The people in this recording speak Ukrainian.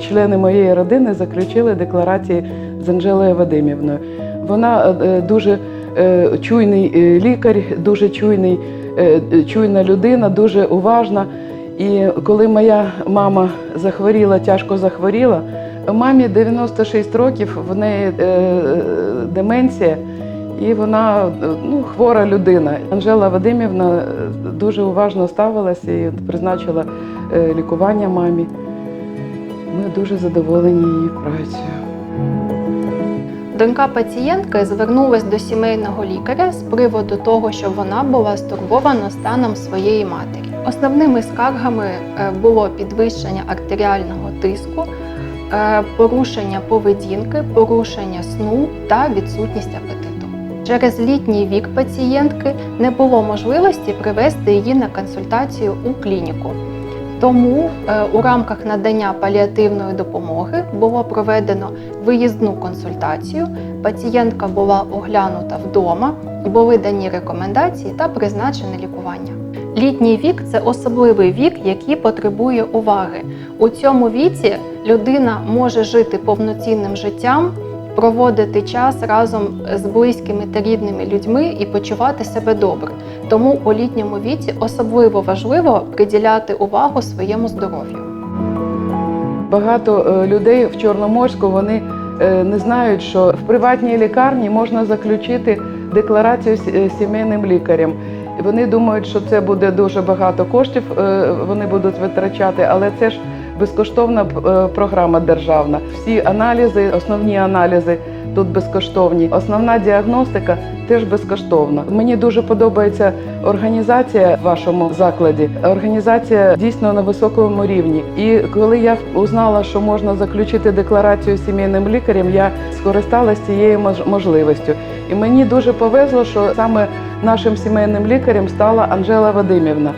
члени моєї родини заключили декларації з Анжелою Вадимівною. Вона е, дуже е, чуйний е, лікар, дуже чуйний, е, е, чуйна людина, дуже уважна. І коли моя мама захворіла, тяжко захворіла, мамі 96 років, в неї е, е, деменція, і вона е, ну, хвора людина. Анжела Вадимівна е, дуже уважно ставилася і призначила е, лікування мамі. Ми дуже задоволені її працею. Донька пацієнтки звернулась до сімейного лікаря з приводу того, що вона була стурбована станом своєї матері. Основними скаргами е, було підвищення артеріального тиску, е, порушення поведінки, порушення сну та відсутність апетиту. Через літній вік пацієнтки не було можливості привести її на консультацію у клініку. Тому е, у рамках надання паліативної допомоги було проведено виїзну консультацію. Пацієнтка була оглянута вдома, були дані рекомендації та призначене лікування. Літній вік це особливий вік, який потребує уваги. У цьому віці людина може жити повноцінним життям, проводити час разом з близькими та рідними людьми і почувати себе добре. Тому у літньому віці особливо важливо приділяти увагу своєму здоров'ю. Багато е, людей в Чорноморську вони е, не знають, що в приватній лікарні можна заключити декларацію з е, сімейним лікарем. Вони думають, що це буде дуже багато коштів, вони будуть витрачати, але це ж безкоштовна е, програма державна. Всі аналізи, основні аналізи тут безкоштовні. Основна діагностика теж безкоштовна. Мені дуже подобається організація в вашому закладі. Організація дійсно на високому рівні. І коли я узнала, що можна заключити декларацію сімейним лікарем, я скористалася цією мож- можливістю. І мені дуже повезло, що саме нашим сімейним лікарем стала Анжела Вадимівна.